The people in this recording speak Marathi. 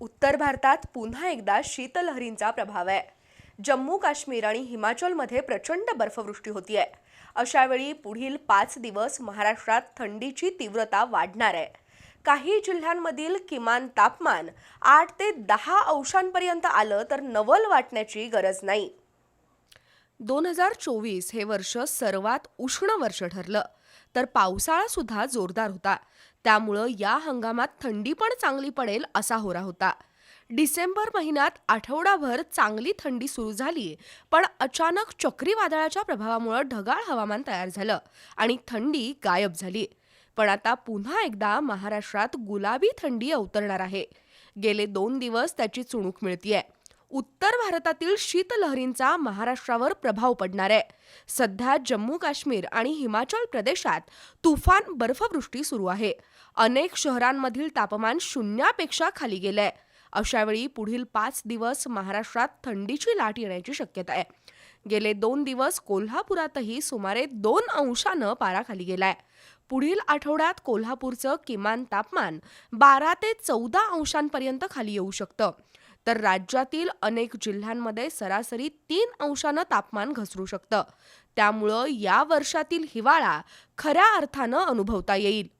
उत्तर भारतात पुन्हा एकदा शीतलहरींचा प्रभाव आहे. जम्मू काश्मीर आणि हिमाचलमध्ये प्रचंड बर्फवृष्टी होतीये. आहे अशावेळी पुढील पाच दिवस महाराष्ट्रात थंडीची तीव्रता वाढणार आहे. काही जिल्ह्यांमधील किमान तापमान आठ ते दहा अंशांपर्यंत आलं तर नवल वाटण्याची गरज नाही. दोन हजार चोवीस हे वर्ष सर्वात उष्ण वर्ष ठरलं. तर पावसाळा सुद्धा जोरदार होता. त्यामुळं या हंगामात थंडी पण चांगली पडेल असा होरा होता. डिसेंबर महिन्यात आठवडाभर चांगली थंडी सुरू झाली पण अचानक चक्रीवादळाच्या प्रभावामुळं ढगाळ हवामान तयार झालं आणि थंडी गायब झाली. पण आता पुन्हा एकदा महाराष्ट्रात गुलाबी थंडी अवतरणार आहे. गेले दोन दिवस त्याची चुणूक मिळतीये. उत्तर भारतातील शीतलहरींचा महाराष्ट्रावर प्रभाव पडणार आहे. सध्या जम्मू काश्मीर आणि हिमाचल प्रदेशात तुफान बर्फवृष्टी सुरू आहे. अनेक शहरांमधील तापमान शून्यापेक्षा खाली गेलंय. अशावेळी पुढील पाच दिवस महाराष्ट्रात थंडीची लाट येण्याची शक्यता आहे. गेले दोन दिवस कोल्हापुरातही सुमारे दोन अंशानं पारा खाली गेलाय. पुढील आठवड्यात कोल्हापूरचं किमान तापमान बारा ते चौदा अंशांपर्यंत खाली येऊ शकतं. तर राज्यातील अनेक जिल्ह्यांमध्ये सरासरी तीन अंशानं तापमान घसरू शकतं. त्यामुळं या वर्षातील हिवाळा खऱ्या अर्थानं अनुभवता येईल.